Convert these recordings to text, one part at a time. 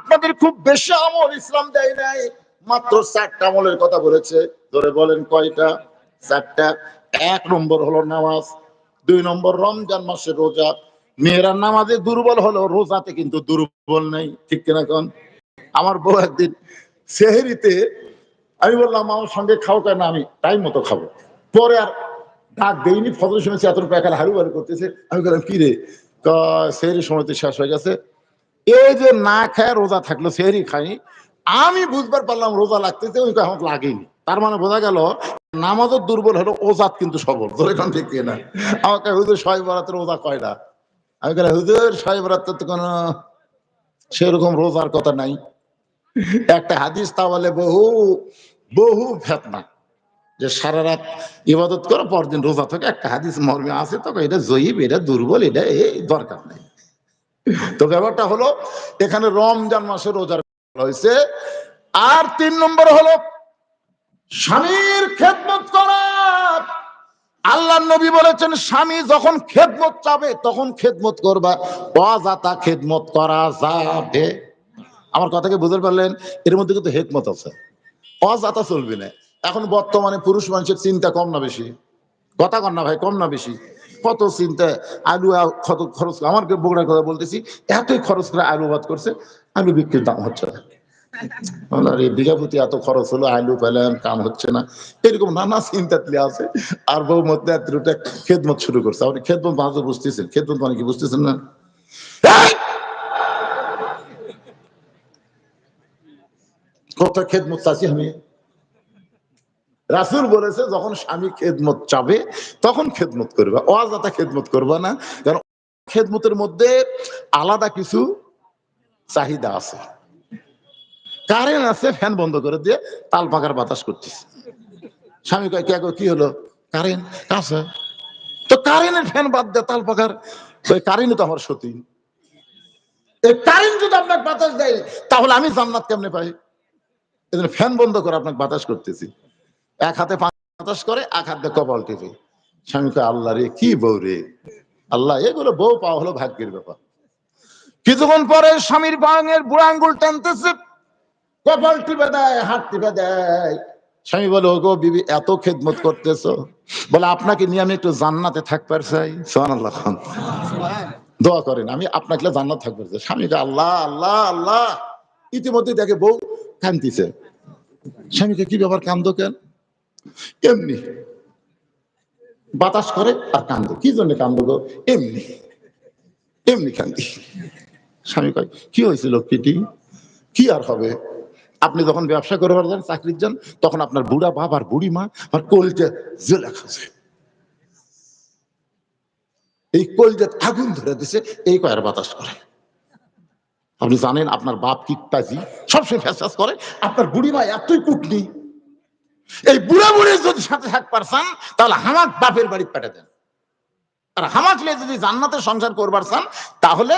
আপনাদের খুব বেশি আমল ইসলাম দেয় নাই। মাত্র চারটা আমলের কথা বলেছে। ধরে বলেন কয়টা? চারটা। এক নম্বর হলো নামাজ, দুই নম্বর রমজান মাসের রোজা। মেয়েরা নামাজে দুর্বল হলো রোজাতে কিন্তু দুর্বল নেই। ঠিক কিনা কোন? আমার বউ একদিন সেহেরিতে, আমি বললাম, আমার সঙ্গে খাও কেন? আমি টাইম মতো খাব। পরে আর ডাক দেইনি। ফজর শুনেছি এত প্যাকার হারু করতেছে। আমি বললাম, কি রে? সেহেরি সময় তো শেষ হয়ে গেছে। এই যে না খায় রোজা থাকল সেহেরি খাইনি আমি বুঝবার পারলাম রোজা লাগতেছে, ওই আমার লাগেনি। তার মানে বোঝা গেল, নামাজও দুর্বল হলো, ওজাত কিন্তু সবল। ধরে কোন ঠিক না আমাকে হুজুর ছয় বরাতের রোজা কয়টা আমি বললাম হুজুর ছয় বরাতের তো কোনো সেরকম রোজার কথা নাই। একটা হাদিস তাহলে বহু বহু ফেতনা, যে সারা রাত ইবাদত করে পরদিন রোজা থাকে। একটা হাদিস মর্মে আছে তো এটা জয়ীব, এটা দুর্বল, এটা এই দরকার নেই। তো ব্যাপারটা হলো, এখানে রমজান মাসে রোজার হয়েছে। আর তিন নম্বর হলো, স্বামীর খেদমত করা। আল্লাহ নবী বলেছেন, স্বামী যখন খেদমত চাবে, তখন খেদমত করবা। অজাতা খেদমত করা যাবে। আমার কথাকে বুঝতে পারলেন? এর মধ্যে কিন্তু হেকমত আছে। অজাতা চলবে না। এখন বর্তমানে পুরুষ মানুষের চিন্তা কম না বেশি। কথা কর না ভাই, কম না বেশি। কত চিন্তা, আলু কত খরচ আমার বগুড়ার কথা বলতেছি, এতই খরচ করে আলু বাদ করছে, আলু বিক্রির দাম হচ্ছে না। বিঘা প্রতি এত খরচ হলো, আলু পেলাম কাম হচ্ছে না। এরকম নানা চিন্তা তুলে আছে, আর বউ মধ্যে এতটা খেদমত শুরু করছে। আপনি খেদমত মাঝে বুঝতেছেন, খেদমত মানে কি বুঝতেছেন না! কত খেদমত চাচ্ছি আমি? রাসুল বলেছে, যখন স্বামী খেদমত চাবে, তখন খেদমত করবে। অজাতা খেদমত করবে না। কারণ খেদমতের মধ্যে আলাদা কিছু চাহিদা আছে। কারেন্ট আছে, ফ্যান বন্ধ করে দিয়ে তাল পাকার বাতাস করতেছে। স্বামী কয়, কে কি হলো? কারেন্ট আছে। তো কারেন্টের ফ্যান বাদ দেয় তাল পাকার কারেন্ট তো আমার সতী। কারেন্ট যদি আপনাকে বাতাস দেয়, তাহলে আমি জান্নাত কেমনে পাই? ফ্যান বন্ধ করে আপনাকে বাতাস করতেছি। এক হাতে বাতাস করে, এক হাতে কপাল টিপে। স্বামীকে আল্লাহ রে, কি বউ রে? আল্লাহ, এগুলো বউ পাওয়া হলো ভাগ্যের ব্যাপার। কিছুক্ষণ পরে স্বামীর বাঙের বুড়া আঙ্গুল টানতেছে, কপাল টিপে দেয়, হাত টিপে দেয়। স্বামী বলে ও গো বিবি, এত খেদমত করতেছো? বলে, আপনাকে নিয়ে আমি একটু জান্নাতে থাকবার চাই। সোহান আল্লাহ খান। দোয়া করেন, আমি আপনাকে জান্নাত থাকবার চাই। স্বামীকে আল্লাহ আল্লাহ আল্লাহ। ইতিমধ্যে দেখে বউ কান্দিছে। স্বামীকে কি ব্যাপার কান্দ কেন? এমনি। বাতাস করে আর কান্দো। কি জন্য কান্দো গো? এমনি। এমনি কান্দি। স্বামী কয়, কি হয়েছিল পিটি কি আর হবে? আপনি যখন ব্যবসা করবার যান, চাকরির যান, তখন আপনার বুড়া বাপ আর বুড়ি মা আর কলজে জেলে খাচ্ছে। এই কলজে আগুন ধরে দিছে, এই কয়ের বাতাস করে। আপনি জানেন আপনার বাপ কি পাজি সবসময় ফ্যাসাস করে। আপনার বুড়ি মা এতই কুটনি এই বুড়া বুড়ি যদি সাথে থাকবার চান তাহলে হামাক বাপের বাড়ি পাঠা দেন। আর হামাকলে যদি জান্নাতে সংসার করবার চান, তাহলে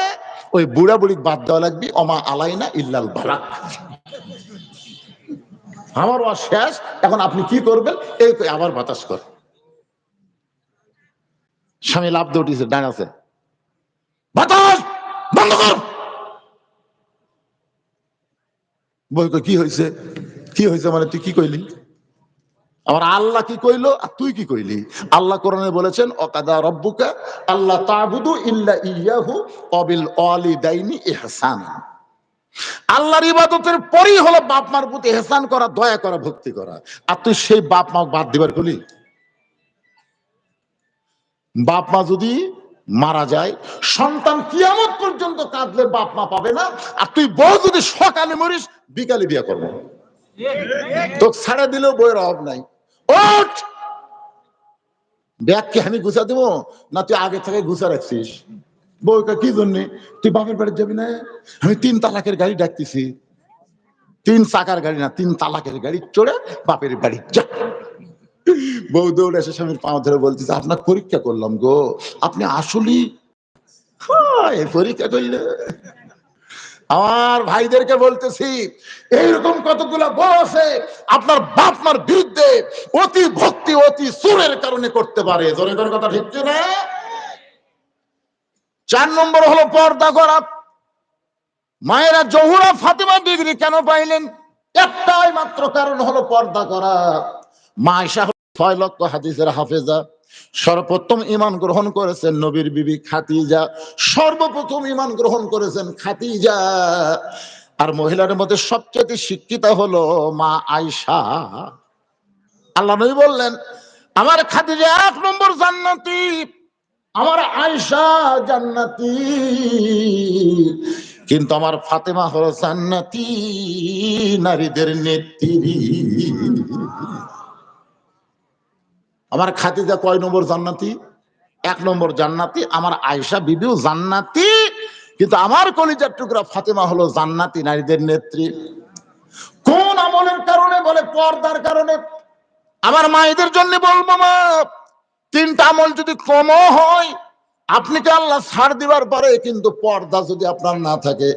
ওই বুড়া বুড়ি বাদ দেওয়া লাগবে, অমা আলাইনা ইল্লাল বালাক আমার ওয়া শেষ, এখন আপনি কি করবেন? এই আবার বাতাস কর। স্বামী লাভ দিয়ে উঠিছে, ডান আছে। বাতাস, বন্ধ কর। বই কি হয়েছে? কি হয়েছে মানে তুই কি কইলি? আমার আল্লাহ কি কইলো? আর তুই কি কইলি? আল্লাহ কোরআনে বলেছেন, অকাদা রব্বুকা আল্লাহ তাবুদু ইল্লা ইয়াহু অবিল অলিদাইনি ইহসান। আল্লাহর ইবাদতের পরই হলো বাপ মার প্রতি এহসান করা, দয়া করা, ভক্তি করা। আর তুই সেই বাপ মা বাদ দিবার কলি? বাপ মা যদি মারা যায়, সন্তান কিয়ামত পর্যন্ত কাঁদলে বাপ মা পাবে না। আর তুই বউ যদি সকালে মরিস, বিকালে বিয়া করব। তো ছাড়া দিলেও বইয়ের অভাব নাই। ওঠ! ব্যাগকে আমি গুছা দেবো? না, তুই আগে থেকে গুছা রাখছিস। বউকে কি জন্য? তুই বাপের বাড়ি যাবি না? আমি তিন তালাকের গাড়ি ডাকতেছি। তিন চাকার গাড়ি না, তিন তালাকের গাড়ি চড়ে বাপের বাড়ি যা। বউ দৌড় এসে স্বামীর পা ধরে বলতেছে, আপনার পরীক্ষা করলাম গো। আপনি আসলেই পরীক্ষা করলে আমার ভাইদেরকে বলতেছি, এইরকম কতগুলো বউ আছে, আপনার বাপ মার বিরুদ্ধে অতি ভক্তি, অতি সুরের কারণে করতে পারে। জোরে কথা ঠিক না চার নম্বর হলো পর্দা করা। মায়েরা জহুরা ফাতেমা ডিগ্রি কেন পাইলেন? একটাই মাত্র কারণ হলো পর্দা করা। মা ছয় লক্ষ হাদিসের হাফেজা। সর্বপ্রথম ইমান গ্রহণ করেছেন নবীর বিবি খাতিজা সর্বপ্রথম ইমান গ্রহণ করেছেন খাতিজা আর মহিলার মধ্যে সবচেয়ে শিক্ষিত হলো মা আয়সা আল্লাহ নবী বললেন, আমার খাদিজা এক নম্বর জান্নাতি, আমার আয়সা জান্নাতি। কিন্তু আমার ফাতেমা হলো জান্নাতি, নারীদের নেত্রী। আমার খাতিজা কয় নম্বর জান্নাতি? এক নম্বর জান্নাতি, আমার আয়সা বিবিও জান্নাতি। কিন্তু আমার কলিজার টুকরা ফাতেমা হলো জান্নাতি নারীদের নেত্রী। কোন আমলের কারণে বলে? পর্দার কারণে। আমার মায়েদের জন্য বলব মা তিনটা আমল যদি কম হয়, আপনি কি আল্লাহ ছাড় দিবার পরে? কিন্তু পর্দা যদি আপনার না থাকে,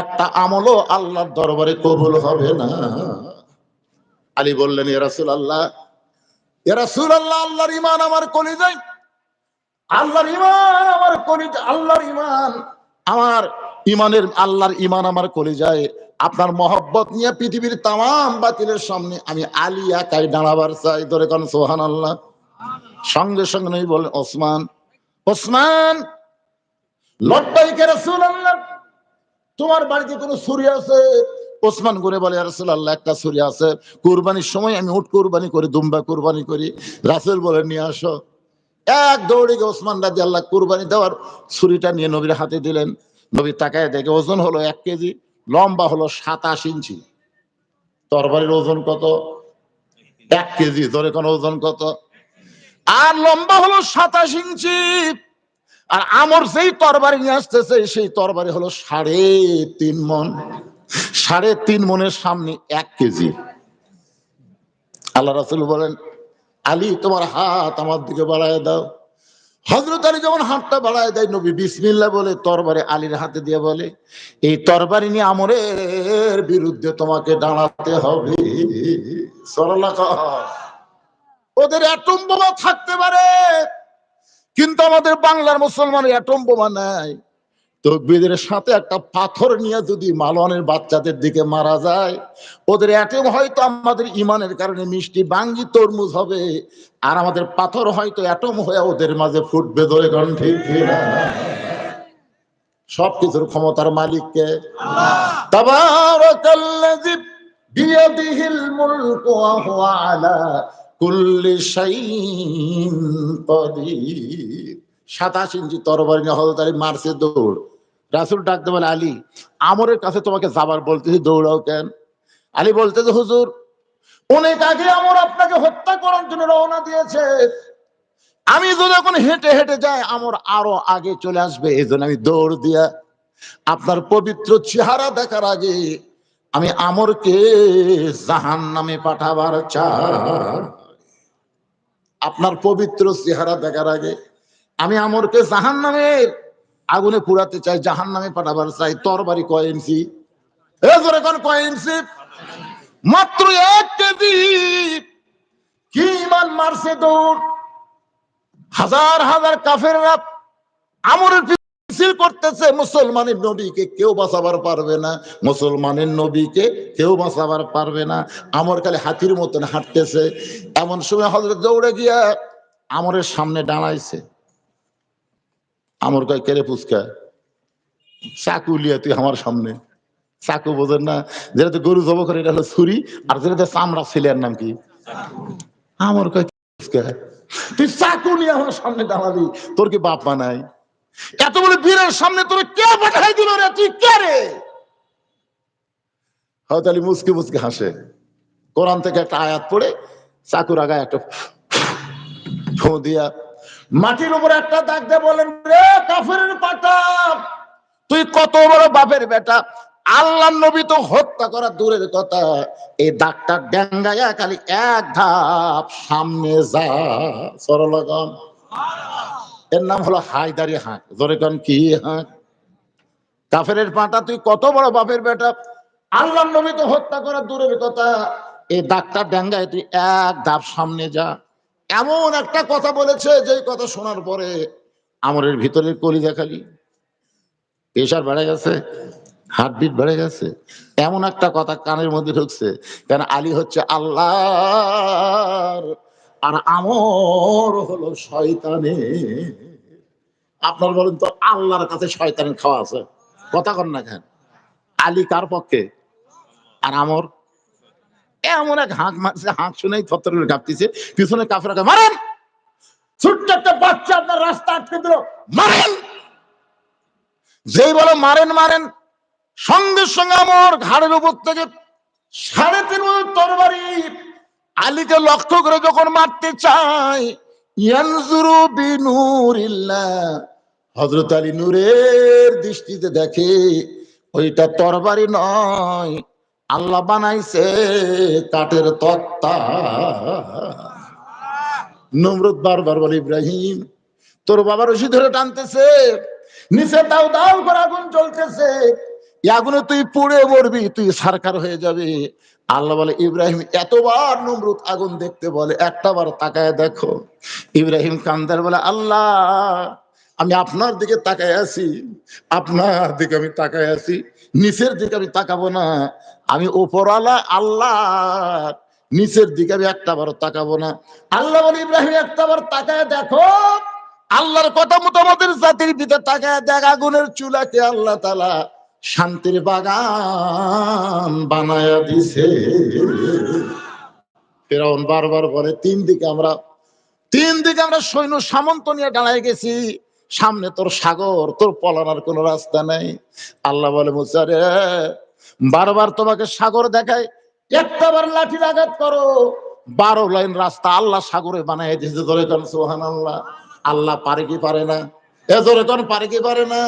একটা আমলও আল্লাহর দরবারে কবুল হবে না। আলী বললেন এরাসুল আল্লাহ আল্লাহর ইমান আমার কলিজায়। আল্লাহর ইমান আমার কলিজা আল্লাহর ইমান আমার ইমানের আল্লাহর ইমান আমার কলিজায়। আপনার মহব্বত নিয়ে পৃথিবীর তাম বাতিলের সামনে আমি আলী একাই দাঁড়াবার চাই। ধরে কোন সোহান আল্লাহ সঙ্গে সঙ্গে নেই বলেন ওসমান ওসমান লট্টাইকে রসুল আল্লাহ তোমার বাড়িতে কোনো ছুরি আছে? ওসমান করে বলে রাসুল আল্লাহ একটা ছুরি আছে। কুরবানির সময় আমি উঠ কুরবানি করি, দুম্বা কুরবানি করি। রাসুল বলে, নিয়ে আসো। এক দৌড়ে গিয়ে ওসমান রাজি আল্লাহ কুরবানি দেওয়ার ছুরিটা নিয়ে নবীর হাতে দিলেন। নবী তাকায় দেখে ওজন হলো এক কেজি, লম্বা হলো সাতাশ ইঞ্চি। তরবারির ওজন কত? এক কেজি ধরে কোন ওজন কত? আর লম্বা হলো সাতাশ ইঞ্চি। আর আমর যেই তরবারি নিয়ে আসতেছে, সেই তরবারি হলো সাড়ে তিন মন। সাড়ে তিন মনের সামনে এক কেজি। আল্লাহ রাসুল বলেন, আলী, তোমার হাত আমার দিকে বাড়ায় দাও। হজরত আলী যেমন হাতটা বাড়ায় দেয়, নবী বিসমিল্লা বলে, তরবারি আলীর হাতে দিয়ে বলে, এই তরবারি নিয়ে আমরের বিরুদ্ধে তোমাকে দাঁড়াতে হবে। ওদের অ্যাটম বোমা থাকতে পারে, কিন্তু আমাদের বাংলার মুসলমানের অ্যাটম বোমা নাই। তকবিদের সাথে একটা পাথর নিয়ে যদি মালনের বাচ্চাদের দিকে মারা যায়, ওদের অ্যাটেম হয়তো আমাদের ইমানের কারণে মিষ্টি বাঙ্গি তরমুজ হবে, আর আমাদের পাথর হয়তো অ্যাটম হয়ে ওদের মাঝে ফুটবে ধরে কারণ ঠিক কিনা? সবকিছুর ক্ষমতার মালিককে 27 ইঞ্চি তরবারি নিয়ে হযরত আলী মারছে দৌড়। রাসূল ডাকতে বলে আলী, আমরের কাছে তোমাকে যাবার বলতেছি, দৌড়াও কেন? আলী বলতেছে, হুজুর, অনেক আগে আমর আপনাকে হত্যা করার জন্য রওনা দিয়েছে। আমি যদি এখন হেঁটে হেঁটে যাই, আমার আরও আগে চলে আসবে। এই জন্য আমি দৌড় দিয়া আপনার পবিত্র চেহারা দেখার আগে আমি আমরকে জাহান নামে পাঠাবার চাই। আপনার পবিত্র চেহারা দেখার আগে আমি আমরকে জাহান নামের আগুনে পুরাতে চাই জাহান নামে পাঠাবার চাই, তরবারি কয় ইঞ্চি? এ ধরে কোন কয় ইঞ্চি? মাত্র এক কেজি। কি ইমান মারছে দৌড় হাজার হাজার কাফেররা আমরের মিছিল করতেছে, মুসলমানের নবীকে কেউ বাঁচাবার পারবে না, মুসলমানের নবীকে কেউ বাঁচাবার পারবে না। আমর খালি হাতির মতন হাঁটতেছে। এমন সময় হজরত দৌড়ে গিয়া আমরের সামনে দাঁড়াইছে। আমর কয় কেড়ে ফুচকা চাকু লিয়া তুই আমার সামনে চাকু বোঝেন না যেটাতে গরু জব করে এটা হলো ছুরি আর যেটাতে চামড়া ছেলের নাম কি আমার কয়? তুই চাকু নিয়ে আমার সামনে দাঁড়াবি তোর কি বাপ নাই এত বড় বীরের সামনে তোর কে পাঠাই দিল রে তুই কে রে হয়তো আলী মুসকে মুসকে হাসে কোরআন থেকে একটা আয়াত পড়ে চাকুর আগায় একটা দিয়া মাটির উপরে একটা দাগ দিয়ে বলেন, রে কাফের পাটা, তুই কত বড় বাপের বেটা। আল্লাহ নবী তো হত্যা করা দূরের কথা। এই দাগটা ডেঙ্গায়া খালি এক ধাপ সামনে যা সরলগন এর নাম হলো হায়দারি হাঁক। ধরে কন, কি হাঁক? কাফের পাটা, তুই কত বড় বাপের বেটা। আল্লাহ নবী তো হত্যা করা দূরের কথা। এই দাগটা ডেঙ্গায় তুই এক ধাপ সামনে যা। এমন একটা কথা বলেছে যে কথা শোনার পরে আমরের ভিতরের কলি দেখালি প্রেশার বেড়ে গেছে, হার্টবিট বেড়ে গেছে, এমন একটা কথা কানের মধ্যে ঢুকছে, কেন আলী হচ্ছে আল্লাহর, আর আমর হলো শয়তানে আপনার বলেন তো, আল্লাহর কাছে শয়তানের খাওয়া আছে। কথা কর না কেন, আলী কার পক্ষে? আর আমর? এমন এক হাঁক মারছে হাঁক শুনেই থত্তর করে কাঁপতেছে পিছনে কাফেরাকে মারেন। ছোট্ট একটা বাচ্চা আপনার রাস্তা আটকে দিল। মারেন। যেই বলে মারেন মারেন, সঙ্গে সঙ্গে আমার ঘাড়ের উপর থেকে সাড়ে তিন হাজার তরবারি আলীকে লক্ষ্য করে যখন মারতে বিনুরিল্লাহ। হযরত আলী নূরের দৃষ্টিতে দেখে, ওইটা তরবারি নয় আল্লাহ বানাইছে কাঠের তক্তা। নমরুদ বারবার বলে, ইব্রাহিম, তোর বাবা রশি ধরে টানতেছে, নিচে দাও দাও করে আগুন এই আগুনে তুই পুড়ে মরবি, তুই সারকার হয়ে যাবে। আল্লাহ বলে, ইব্রাহিম, এতবার নমরুদ আগুন দেখতে বলে, একটা বার তাকায় দেখো। ইব্রাহিম কান্দার বলে, আল্লাহ, আমি আপনার দিকে তাকায় আছি, আপনার দিকে আমি তাকায় আছি, নিচের দিকে আমি তাকাবো না আমি উপরওয়ালা, আল্লাহ। নিচের দিকে আমি একটা বার তাকাবো না। আল্লাহ বলে, ইব্রাহিম, একটা বার তাকায় দেখো। আল্লাহর কথা মতো আমাদের জাতির পিতা তাকায় দেখ, আগুনের চুলাকে আল্লাহ তালা শান্তির বাগান বানায়া দিছে। ফেরাউন বারবার বলে, তিন দিকে আমরা, তিন দিকে আমরা সৈন্য সামন্ত নিয়ে দাঁড়ায় গেছি। সামনে তোর সাগর, তোর পলানোর কোনো রাস্তা নেই। আল্লাহ বলে মুসারে বারবার তোমাকে সাগর দেখায় একটা বার লাঠির আঘাত করো। বারো লাইন রাস্তা আল্লাহ সাগরে বানাই দিয়েছে ধরে কারণ সোহান আল্লাহ আল্লাহ পারে কি পারে না? এ ধরে পারে কি পারে না?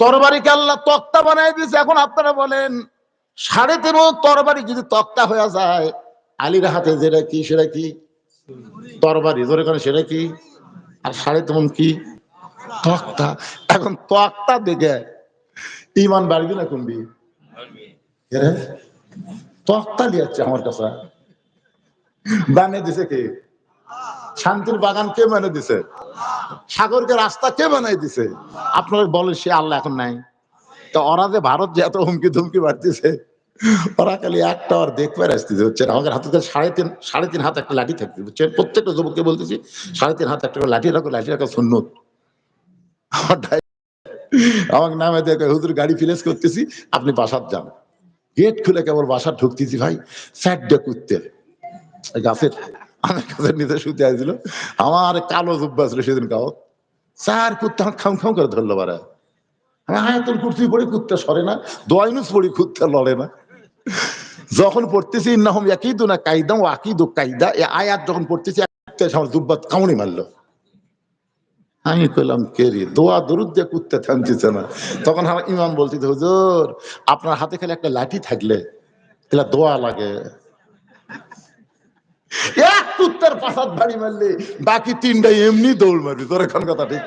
তরবারিকে আল্লাহ তক্তা বানাই দিয়েছে, এখন আপনারা বলেন, সাড়ে তেরো তরবারি যদি তক্তা হয়ে যায়, আলীর হাতে যেটা কি, সেটা কি? তরবারি ধরে কারণ সেটা কি? আর সাড়ে তেমন কি? তক্তা। এখন তক্তা দেখে, ইমান বাড়বি না কমবি তক্তা আমার কাছে। বানিয়ে দিছে কে? শান্তির বাগান কে বানিয়ে দিছে? সাগরকে রাস্তা কে বানাই দিছে? আপনারা বলেন সে আল্লাহ এখন নাই। তো ওরা যে ভারত যে এত হুমকি ধুমকি বাড়তেছে ওরা খালি একটা আর দেখবে আসতেছে হচ্ছেন আমাদের হাতে সাড়ে তিন সাড়ে তিন হাত একটা লাঠি থাকবে, বুঝছেন? প্রত্যেকটা যুবককে বলতেছি, সাড়ে তিন হাত একটা লাঠি রাখো লাঠি রাখো, সুন্নত। আমাকে নামে দেখে হুজুর, গাড়ি ফিলেস করতেছি, আপনি বাসার যান। গেট খুলে কেবল বাসা ঢুকতেছি, ভাই স্যাডে কুত্তে এই গাছের, আমার আসছিল। আমার কালো জুব্বা ছিল সেদিন, কাও। চার কুত্তে আমার খাম খাম করে ধরলো বারা হ্যাঁ আয়াতুল কুর্তি পড়ি, কুত্তে সরে না। দোয়াইনুস পড়ি, কুত্তে লড়ে না। যখন পড়তেছি, ইন্নাহম দু না কাইদা ও আকিদু কাইদা। এই আয়াত যখন পড়তেছি আমার জুব্বাত কামড়ি মারলো। আমি কইলাম কেরি দোয়া, দরুদ দিয়ে কুত্তে থামতেছে না। তখন আমার ইমাম বলতেছে, হুজুর, আপনার হাতে খালি একটা লাঠি থাকলে, তাহলে দোয়া লাগে। এক মারলে, বাকি তিনটা এমনি দৌড় কথা ঠিক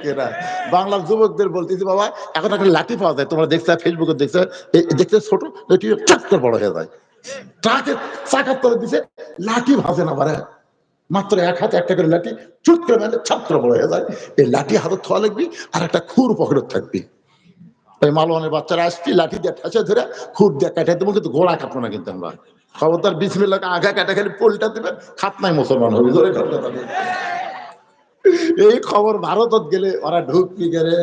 বাংলার যুবকদের বলতেছি, বাবা, এখন একটা লাঠি যায়। তোমরা দেখছ ছোট বড় হয়ে যায়। ট্রাকে চাকার তলে দিছে, লাঠি ভাজে না মাত্র এক হাতে একটা করে লাঠি চুট করে মারলে ছাত্র বড় হয়ে যায়। এই লাঠি হাতে থোয়া লাগবি আর একটা খুর পকেটে থাকবি। ওই মালওয়ানের বাচ্চারা আসছি, লাঠি দিয়ে ঠাসে ধরে খুব দিয়ে কাটাই দেবো, কিন্তু গোড়া কাটবো না কিন্তু আমরা। খবরদার বিসমিল্লাহকে আগা কাটা খালি পোলটা দেবে, খাতনায় মুসলমান হবে ধরে এই খবর ভারতত গেলে ওরা ঢুকবি গেলে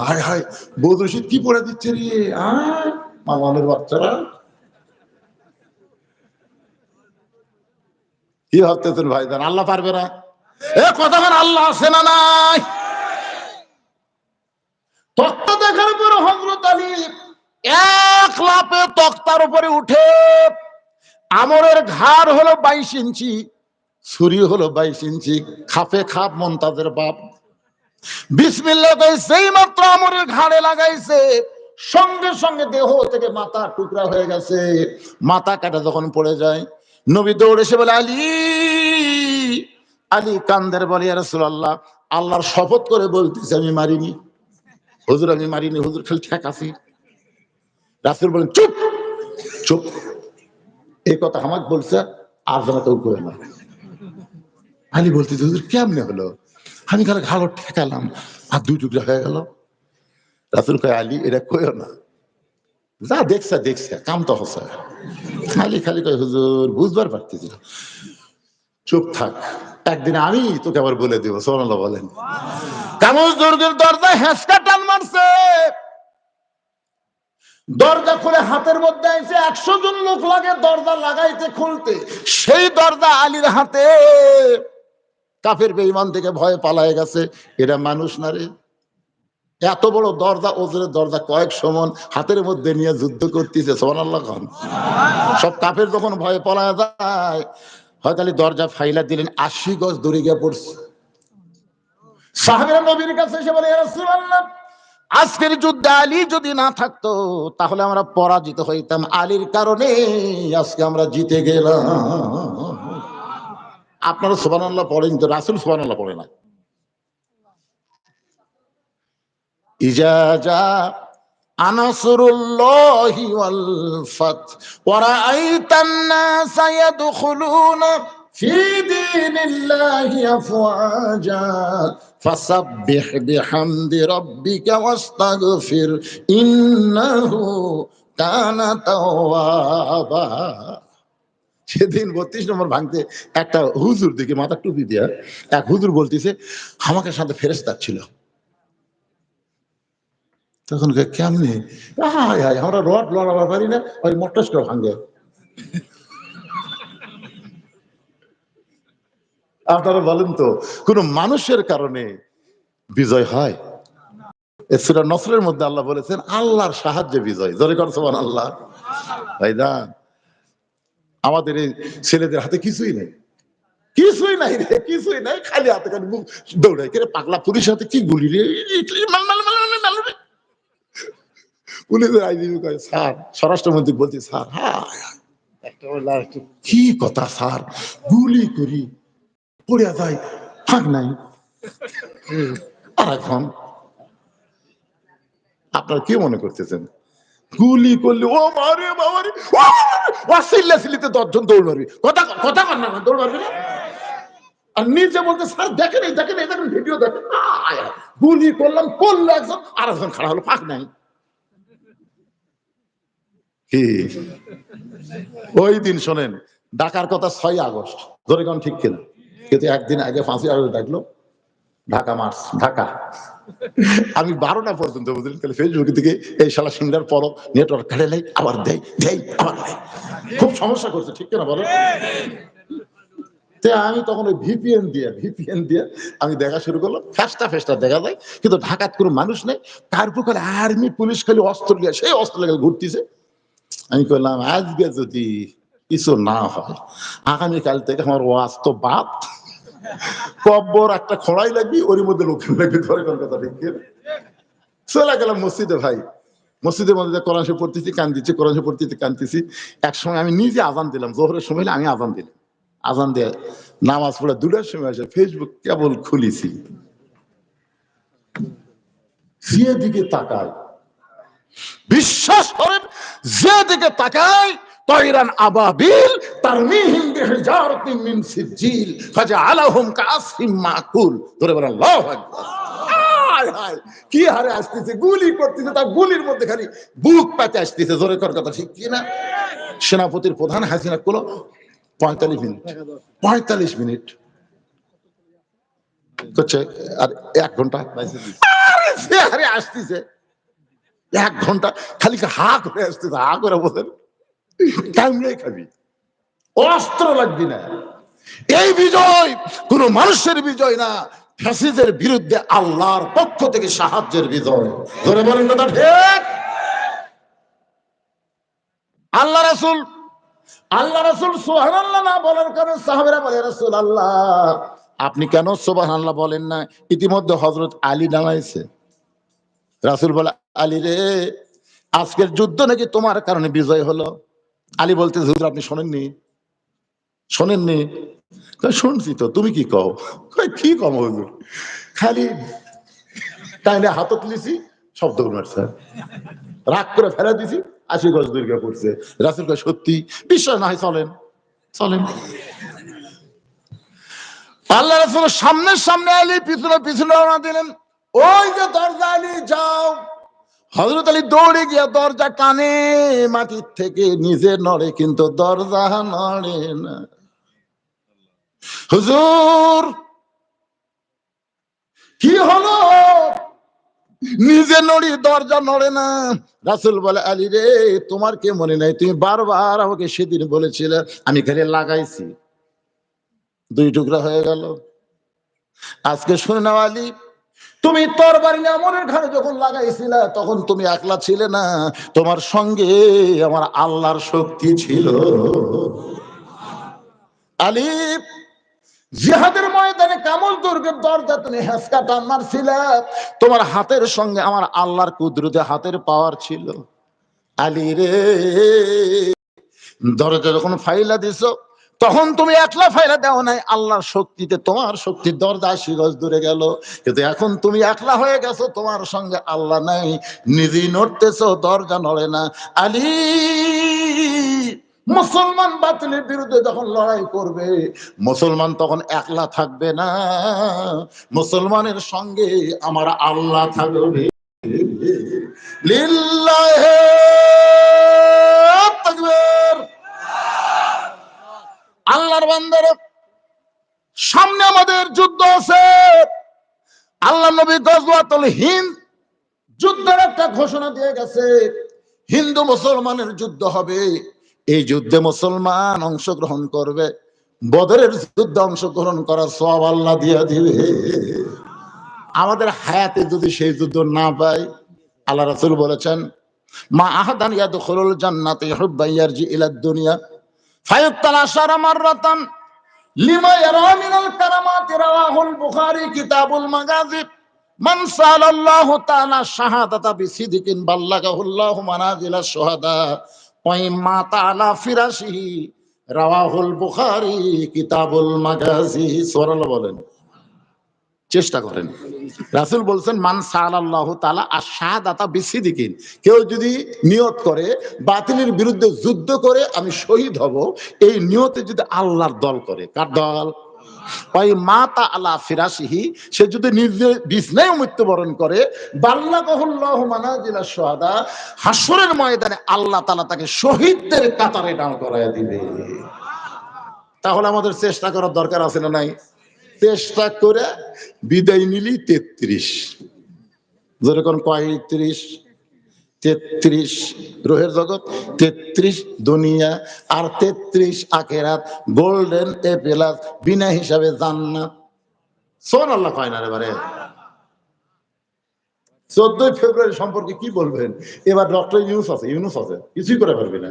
হায় হায় বৌদ্ধ রশিদ কি পড়ে দিচ্ছে রে? আয় মালওয়ানের বাচ্চারা। কি ভাবতেছেন ভাই জান আল্লাহ পারবে না? এ কথা আল্লাহ আছে না নাই? তক্তা দেখার পর হজরত আলী এক লাপে তক্তার উপরে উঠে, আমরের ঘাড় হলো বাইশ ইঞ্চি, ছুরি হলো বাইশ ইঞ্চি, খাপে খাপ মন্তাজের বাপ। বিসমিল্লাহ কই সেই মাত্র আমরের ঘাড়ে লাগাইছে, সঙ্গে সঙ্গে দেহ থেকে মাথা টুকরা হয়ে গেছে। মাথা কাটা যখন পড়ে যায় নবী দৌড়ে এসে বলে, আলী আলী কান্দের বলে রাসূলুল্লাহ, আল্লাহর শপথ করে বলতেছে আমি মারিনি। হুজুর, আমি মারিনি, হুজুর খালি ঠেক আছি। রাসুল বলেন, চুপ চুপ। এই কথা আমাকে বলছে, আর যেন কেউ করে না। আলী বলতে হুজুর, কেমনে হলো? আমি খালি ঘাড় ঠেকালাম আর দুই টুকরা হয়ে গেল। রাসুল কয়, আলী, এটা কইও না। যা দেখছে দেখছে, কাম তো হচ্ছে। খালি খালি কয়, হুজুর, বুঝবার পারতেছি চুপ থাক। একদিন আমি তোকে আবার বলে দিব সোনাল্লাহ বলেন। দুর্গের দরজা হেঁচকা টান মারছে। দরজা খুলে হাতের মধ্যে এসে একশো জন লোক লাগে দরজা লাগাইতে, খুলতে। সেই দরজা আলীর হাতে। কাফের বেঈমান থেকে ভয়ে পালায় গেছে। এরা মানুষ না রে? এত বড় দরজা ওজনের দরজা কয়েক সমান হাতের মধ্যে নিয়ে যুদ্ধ করতেছে সোমান আল্লাহ খান সব কাফের যখন ভয়ে পলায় যায় হয়তো দরজা ফাইলা দিলেন, আশি গজ দূরে গিয়ে পড়ছে। নবীর কাছে আজকের যুদ্ধে আলী যদি না থাকতো, তাহলে আমরা পরাজিত হইতাম। আলীর কারণে আজকে আমরা জিতে গেলাম। আপনারা সুবহানাল্লাহ পড়েন তো, রাসূল সুবহানাল্লাহ পড়ে না ইজা জা আনাসরুল্লাহি ওয়াল ফাত ওয়া রাআইতান নাসা ইয়াদখুলুনা ফি দীনিল্লাহি আফওয়াজা ফাসাব্বিহ বিহামদি রাব্বিকা ওয়াস্তাগফির ইন্নাহু কানা তাওয়াবা। সেদিন বত্রিশ নম্বর ভাঙতে একটা হুজুর দিকে মাথা টুপি দিয়া এক হুজুর বলতেছে, আমাকে সাথে ফেরেস্তার ছিল। তখন কেমনি হায় হায় আমরা রড লড়াবার পারি না ওই মোটরসটা ভাঙে আপনারা বলেন তো কোন মানুষের কারণে বিজয় হয় নসরের মধ্যে আল্লাহ বলেছেন আল্লাহর সাহায্যে বিজয় জোরে করছে আল্লাহ ভাইদা আমাদের এই ছেলেদের হাতে কিছুই নেই কিছুই নাই রে কিছুই নাই খালি হাতে খালি রে, পাগলা পুলিশ হাতে কি গুলি রে মাল, মাল, মাল, মাল, মাল, রে। পুলিশের আইনজীবী কয়? স্যার। স্বরাষ্ট্রমন্ত্রী বলছে, স্যার। হ্যাঁ কি কথা, স্যার? গুলি করি পড়িয়া যায় ফাঁক নাই। আর এখন আপনারা কি মনে করতেছেন? গুলি করলে, ও মারে বাবারে ওয়াসিল্লা সিলিতে দশজন দৌড় মারবি কথা কথা কর না, দৌড় মারবি আর নিজে বলতে স্যার দেখেন এই দেখেন এই দেখেন ভিডিও দেখেন। গুলি করলাম, করল একজন আর একজন খারাপ হলো ফাঁক নাই। ওই দিন শোনেন ঢাকার কথা ছয় আগস্ট। ধরে কোন ঠিক কিনা? কিন্তু একদিন আগে পাঁচই আগস্ট ডাকলো, ঢাকা মার্চ, ঢাকা। আমি বারোটা পর্যন্ত বুঝলেন, তাহলে ফেসবুক থেকে এই শালা সিঙ্গার পরো নেটওয়ার্ক কাটে নেই, আবার দেয় দেয়, আবার দেয়। খুব সমস্যা করছে, ঠিক কিনা বলো আমি তখন ওই ভিপিএন দিয়ে ভিপিএন দিয়ে আমি দেখা শুরু করলাম, ফেস্টা ফেস্টা দেখা যায়, কিন্তু ঢাকাত কোনো মানুষ নেই তারপর আর্মি পুলিশ খালি অস্ত্র সেই অস্ত্র ঘুরতেছে। আমি বললাম আজকে যদি কিছু না হয়, আগামীকাল থেকে আমার ওয়াজ তো বাদ। কব্বর একটা খড়াই লাগবি ওর মধ্যে লোক লাগবে, ধরে কথা, ঠিক চলে গেলাম মসজিদে, ভাই। মসজিদের মধ্যে কোরআন শরীফ পড়তেছি, কান্দিছি, কোরআন শরীফ পড়তেছি, কান্দিছি। এক সময় আমি নিজে আজান দিলাম, জোহরের সময় আমি আজান দিলাম। আজান দিয়ে নামাজ পড়ে দুটার সময় আসে ফেসবুক কেবল খুলিছি। দিকে তাকায়। বিশ্বাস করেন যে দিকে তাকায়, তৈরান আবাবিল বিহিজারাতিন মিন সিজিল মাকুল। ধরে বলেন, আল্লাহু আকবার। কি হারে আসতেছে, গুলি করতেছে, তার গুলির মধ্যে খালি বুক পাতে আসতেছে। জোরে কর কথা ঠিক কি না? সেনাপতির প্রধান হাসিনা কোলো, পঁয়তাল্লিশ মিনিট পঁয়তাল্লিশ মিনিট। করছে, আর এক ঘণ্টা। আসতেছে। এক ঘণ্টা খালি হা করে আসতেছে হা করে বলেন। কামড়ে খাবি অস্ত্র লাগবি না। এই বিজয় কোন মানুষের বিজয় না ফ্যাসিদের বিরুদ্ধে আল্লাহর পক্ষ থেকে সাহায্যের বিজয়। ধরে বলেন কথা ঠিক? আল্লাহ রাসূল আল্লাহ রাসূল আল্লাহ না বলার কারণে সাহাবেরা বলে রাসূল আল্লাহ আপনি কেন সুবহানাল্লাহ বলেন না? ইতিমধ্যে হযরত আলী দাঁড়াইছে রাসূল বলে আলী রে, আজকের যুদ্ধ নাকি তোমার কারণে বিজয় হলো? আলী বলতে, হুজুর, আপনি শোনেননি? শোনেননি? শুনছি তো, তুমি কি কও? কি কম হুজুর? খালি টাইনে হাতত তুলেছি, সব দৌড় মারছে। রাগ করে ফেরা দিছি, আশি গজ দুর্গা পড়ছে রাসুল কয়, সত্যি? বিশ্বাস না হয় চলেন চলেন। আল্লাহ রাসুল সামনের সামনে আলী পিছনে পিছনে রওনা দিলেন। ওই যে দরজা, আলী, যাও। হজরত আলী দৌড়ে গিয়া দরজা টানে, মাটির থেকে নিজে নড়ে কিন্তু দরজা নড়ে না। হুজুর, কি হলো? নিজে নড়ি দরজা নড়ে না। রাসুল বলে, আলী রে, তোমার কে মনে নাই? তুমি বারবার আমাকে সেদিন বলেছিলে, আমি ঘরে লাগাইছি। দুই টুকরা হয়ে গেল। আজকে শুনে নাও আলী তুমি তরবারি আমরের ঘাড়ে যখন লাগাইছিলে, তখন তুমি একলা ছিলে না। তোমার সঙ্গে আমার আল্লাহর শক্তি ছিল। আলী জিহাদের ময়দানে কামল দুর্গের দরজা তুমি হেসকা টান মারছিলে। তোমার হাতের সঙ্গে আমার আল্লাহর কুদরতে হাতের পাওয়ার ছিল। আলী রে, দরজা যখন ফাইলা দিছ তখন তুমি একলা ফাইলা দেও নাই, আল্লাহর শক্তিতে তোমার শক্তির দরজা আশি গজ দূরে গেল। কিন্তু এখন তুমি একলা হয়ে গেছো, তোমার সঙ্গে আল্লাহ নাই, নিজেই নড়তেছ, দরজা নড়ে না। আলী, মুসলমান বাতিলের বিরুদ্ধে যখন লড়াই করবে, মুসলমান তখন একলা থাকবে না। মুসলমানের সঙ্গে আমার আল্লাহ থাকবে। লিল্লাহে আল্লাহর বান্দার সামনে আমাদের যুদ্ধ আছে। আল্লাহ নবী গজওয়াতুল হিন্দ যুদ্ধের একটা ঘোষণা দিয়ে গেছে। হিন্দু মুসলমানের যুদ্ধ হবে। এই যুদ্ধে মুসলমান অংশগ্রহণ করবে। বদরের যুদ্ধে অংশগ্রহণ করার সব আল্লাহ দিয়ে দিবে। আমাদের হায়াতে যদি সেই যুদ্ধ না পাই আল্লাহ রাসূল বলেছেন, মা আহাদান ইয়াদখুলুল জান্নাতে হুব্বাইয়ারজি ইলাদ দুনিয়া। ফায়ুক্তালা শারা মাররাতান লিমা ইয়ারা মিনাল কারামাতি রাওয়াহুল বুখারী কিতাবুল মাগাজিব মান সালাল্লাহু তাআলা শাহাদাতা বিসিদিকিন বাল্লাগাহুল্লাহু মানাজিলা শুহাদা। ওয়াই মা তাআলা ফিরাশিহি। রাওয়াহুল কিতাবুল মাগাজি সুবহানাল্লাহ বলেন। চেষ্টা করেন। রাসূল বলছেন, মান সালাল্লাহু তাআলা আশহাদাতা বিসিদিকিন। কেউ যদি নিয়ত করে, বাতিলের বিরুদ্ধে যুদ্ধ করে আমি শহীদ হব, এই নিয়তে যদি আল্লাহর দল করে, কার দল? সে যদি মৃত্যুবরণ করে হাসরের ময়দানে আল্লাহ তাআলা তাকে শহীদদের কাতারে দাঁড় করায় দিবে। তাহলে আমাদের চেষ্টা করার দরকার আছে না নাই? চেষ্টা করে বিদায় নিলি তেত্রিশ। যেরকম পঁয়ত্রিশ তেত্রিশ। গ্রহের জগৎ, তেত্রিশ দুনিয়া আর তেত্রিশ আখেরাত। গোল্ডেন এ প্লাস, বিনা হিসাবে জান্নাত। সোন আল্লাহ কয় না এবারে বারে? চোদ্দই ফেব্রুয়ারি সম্পর্কে কি বলবেন? এবার ডক্টর ইউনুস আছে ইউনুস আছে, কিছুই করে পারবে না।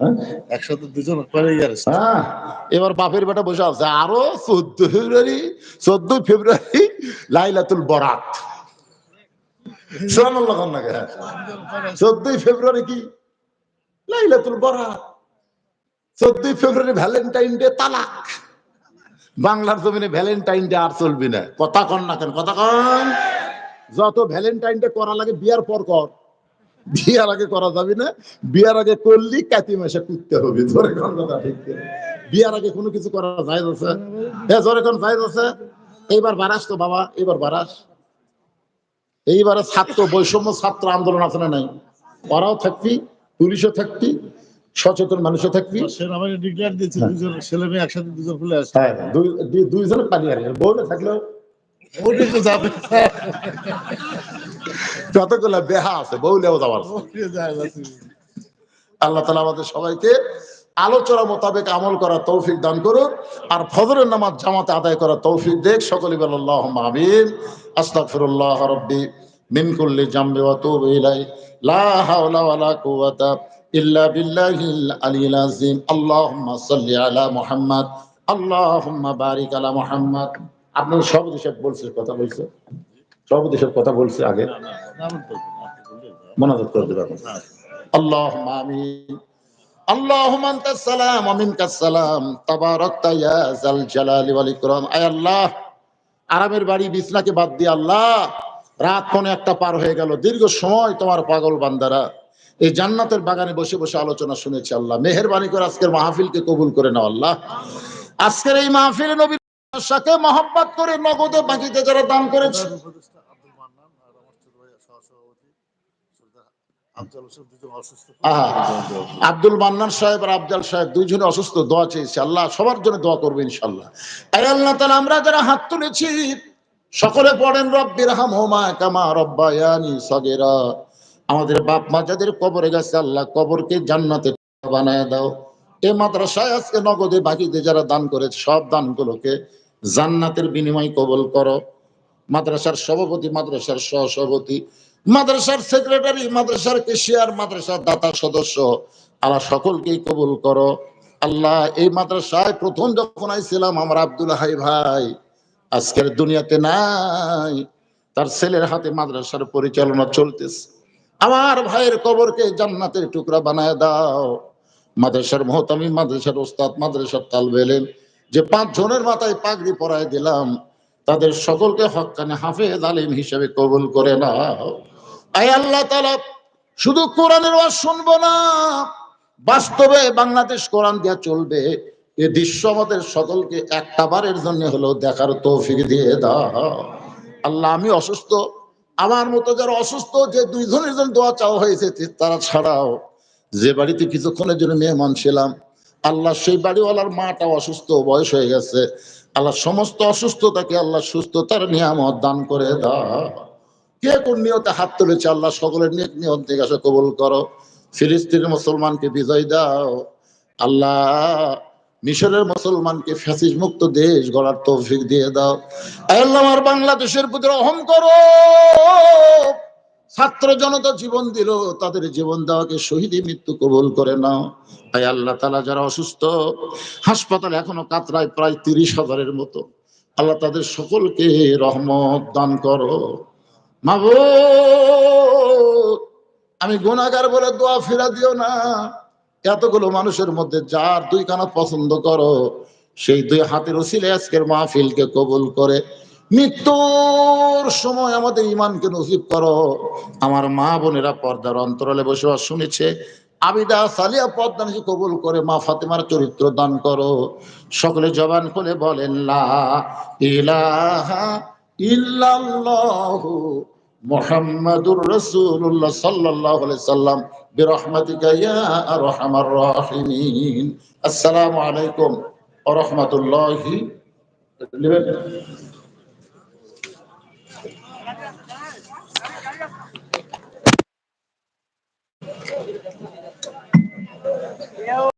হ্যাঁ? একসাথে দুজন হ্যাঁ। এবার বাপের বেটা বসে আছে। আরও চোদ্দ ফেব্রুয়ারি চোদ্দ ফেব্রুয়ারি লাইলাতুল বরাত? চোদ্দই ফেব্রুয়ারি কি? লাইলাতুল বরাত। চোদ্দই ফেব্রুয়ারি ভ্যালেন্টাইন ডে তালাক। বাংলার জমিনে ভ্যালেন্টাইন ডে আর চলবে না। কথা কন না কেন? কথা কন। যত ভ্যালেন্টাইন ডে করা লাগে বিয়ার পর কর। বিয়ার আগে করা যাবে না বিয়ার আগে করলি কাতি মাসে কুদতে হবে ধরে কোন কথা ঠিক বিয়ার আগে কোনো কিছু করা যায় আছে হ্যাঁ জোরে কোন যায় আছে এইবার বারাস তো বাবা এবার বারাস। এইবারে ছাত্র বৈষম্য ছাত্র আন্দোলন আছে না নাই? ওরাও থাকবি পুলিশও থাকবি সচেতন মানুষও থাকবি। সেনাবাহিনী ডিক্লেয়ার দিয়েছে দুজন ছেলে মেয়ে একসাথে দুজন খুলে আসছে। হ্যাঁ দুই- দুই- দুইজনে আর বউলে থাকলেও যতগুলো বেহা আছে বউলেও যাওয়ার। আল্লাহ তালা আমাদের সবাইকে আলোচনা মোতাবেক আমল করার তৌফিক দান করুন আর ফজরের নামাজ জামাতে আদায় করার তৌফিক দেখ। সকলে বল আল্লাহ আমিন। আস্তাগফিরুল্লাহ রাব্বি মিন কুল্লি জামবি ওয়া তুবু ইলাই লা হাওলা ওয়ালা কুওয়াতা ইল্লা বিল্লাহিল আযীম। আল্লাহুম্মা সাল্লি আলা মুহাম্মদ। আল্লাহুম্মা বারিক আলা মুহাম্মদ। আপনি সব দেশের বলছে কথা বলছে সব দেশের কথা বলছে আগে নাম তো আপনি বললেন। মনোযোগ করে দেবেন اللهم آمين اللهم أنت السلام ومنك السلام تباركت يا ذا الجلال والإكرام আয় আল্লাহ আরামের বাড়ি বিছনাকে বাদ দিয়ে আল্লাহ রাত পৌনে একটা পার হয়ে গেল দীর্ঘ সময় তোমার পাগল বান্দারা এই জান্নাতের বাগানে বসে বসে আলোচনা শুনেছি আল্লাহ মেহেরবানি করে আজকের মাহফিলকে কবুল করে নাও আল্লাহ আজকের এই মাহফিলে নবীর সাথে মহব্বত করে নগদে বাকিতে যারা দান করেছে। আব্দুল মান্নান সাহেব আর আফজাল সাহেব দুইজনে অসুস্থ দোয়া চেয়েছে আল্লাহ সবার জন্য দোয়া করবে ইনশাল্লাহ আল্লাহ তাআলা আমরা যারা হাত তুলেছি সকলে পড়েন রব্বির হামহুমা কামা রব্বায়ানি সগীরা। আমাদের বাপ মা যাদের কবরে গেছে আল্লাহ কবরকে জান্নাতে বানায় দাও। এই মাদ্রাসায় আজকে নগদে বাকিতে যারা দান করেছে, সব দানগুলোকে জান্নাতের বিনিময় কবল করো। মাদ্রাসার সভাপতি, মাদ্রাসার সহসভাপতি, মাদ্রাসার সেক্রেটারি, মাদ্রাসার কেশিয়ার, মাদ্রাসার দাতা সদস্য, আল্লাহ সকলকেই কবুল করো। আল্লাহ, এই মাদ্রাসায় প্রথম যখন আইছিলাম আমার আব্দুল হাই ভাই, আজকের দুনিয়াতে নাই। তার ছেলের হাতে মাদ্রাসার পরিচালনা চলতেছে। আমার ভাইয়ের কবরকে জান্নাতের টুকরা বানায় দাও। মাদ্রাসার মহতামি মাদ্রাসার ওস্তাদ, মাদ্রাসার তালবেলেন যে পাঁচ জনের মাথায় পাগড়ি পরায় দিলাম, তাদের সকলকে হকানে হাফেজ আলিম হিসেবে কবুল করে না আয় আল্লাহ তালা শুধু কোরআনের ওয়াজ শুনব না, বাস্তবে বাংলাদেশ কোরআন দিয়া চলবে। এ দৃশ্য আমাদের সকলকে একটা বারের জন্য হলো দেখার তৌফিক দিয়ে দাও। আল্লাহ, আমি অসুস্থ। আমার মতো যারা অসুস্থ, যে দুইজনের জন্য দোয়া চাওয়া হয়েছে, তারা ছাড়াও যে বাড়িতে কিছুক্ষণের জন্য মেহমান ছিলাম, আল্লাহ সেই বাড়িওয়ালার মাটা অসুস্থ, বয়স হয়ে গেছে। আল্লাহ সমস্ত অসুস্থতাকে আল্লাহ সুস্থতার নিয়ামত দান করে দাও। কে কোন নিয়তে হাত তুলেছে আল্লাহ? সকলের নিয়ত নিয়ত আসে কবুল করো। ফিলিস্তিনের মুসলমানকে বিজয় দাও। আল্লাহ মিশরের মুসলমানকে ফ্যাসিস মুক্ত দেশ গড়ার তৌফিক দিয়ে দাও। আল্লাহ আমার বাংলাদেশের প্রতি রহম করো। ছাত্র জনতা জীবন দিল, তাদের জীবন দেওয়াকে শহীদি মৃত্যু কবুল করে নাও। আয় আল্লাহ তালা যারা অসুস্থ, হাসপাতালে এখনও কাতরায় প্রায় তিরিশ হাজারের মতো, আল্লাহ তাদের সকলকে রহমত দান করো। মাগো আমি গুণাগার বলে দোয়া ফেরা দিও না। এতগুলো মানুষের মধ্যে যার দুই কানা পছন্দ করো, সেই দুই হাতের ওসিলে আজকের মাহফিলকে কবুল করে মৃত্যুর সময় আমাদের ইমানকে নসিব করো। আমার মা বোনেরা পর্দার অন্তরালে বসবাস শুনেছে। আবিদা সালিয়া পদ্মা নিয়ে কবুল করে মা ফাতেমার চরিত্র দান করো। সকলে জবান খুলে বলেন, লা ইলাহা আসসালামু আলাইকুম ওয়া Adiós.